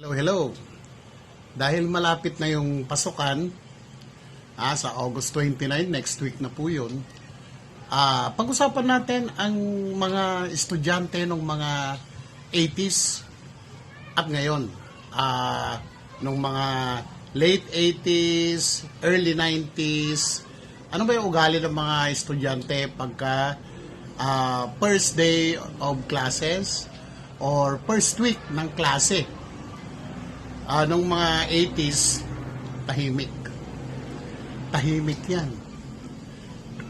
Hello, hello. Dahil malapit na yung pasukan, ah, sa August 29, next week na po yun, ah, pag-usapan natin ang mga estudyante ng mga 80s at ngayon. Ah, nung mga late 80s, early 90s, ano ba yung ugali ng mga estudyante pagka ah, first day of classes or first week ng klase? Ah, nung mga 80s, tahimik. Tahimik yan.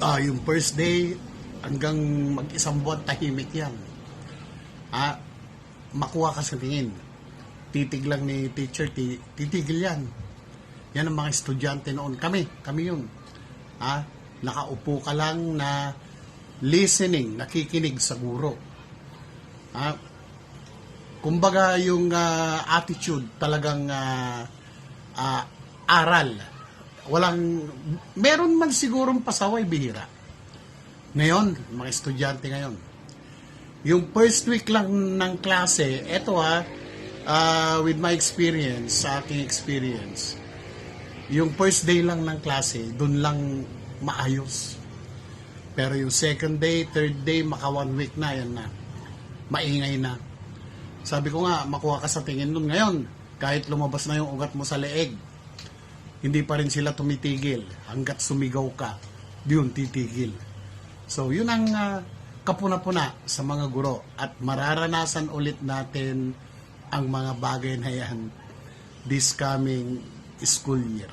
Ah, yung first day, hanggang mag-isang buwan, tahimik yan. Ah, makuha ka sa tingin. Titig lang ni teacher, ti- titigil yan. Yan ang mga estudyante noon. Kami, kami yun. Ah, nakaupo ka lang na listening, nakikinig sa guro. Ah, kumbaga yung ah, attitude talagang ah, ah, aral. Walang, meron man sigurong pasaway bihira. Ngayon, mga estudyante ngayon, yung first week lang ng klase, eto ha, ah, with my experience, sa aking experience, yung first day lang ng klase, dun lang maayos. Pero yung second day, third day, maka one week na, yan na. Maingay na. Sabi ko nga, makuha ka sa tingin nun ngayon. Kahit lumabas na yung ugat mo sa leeg, hindi pa rin sila tumitigil. Hanggat sumigaw ka, yun titigil. So, yun ang ah, kapuna-puna sa mga guro. At mararanasan ulit natin ang mga bagay na yan this coming school year.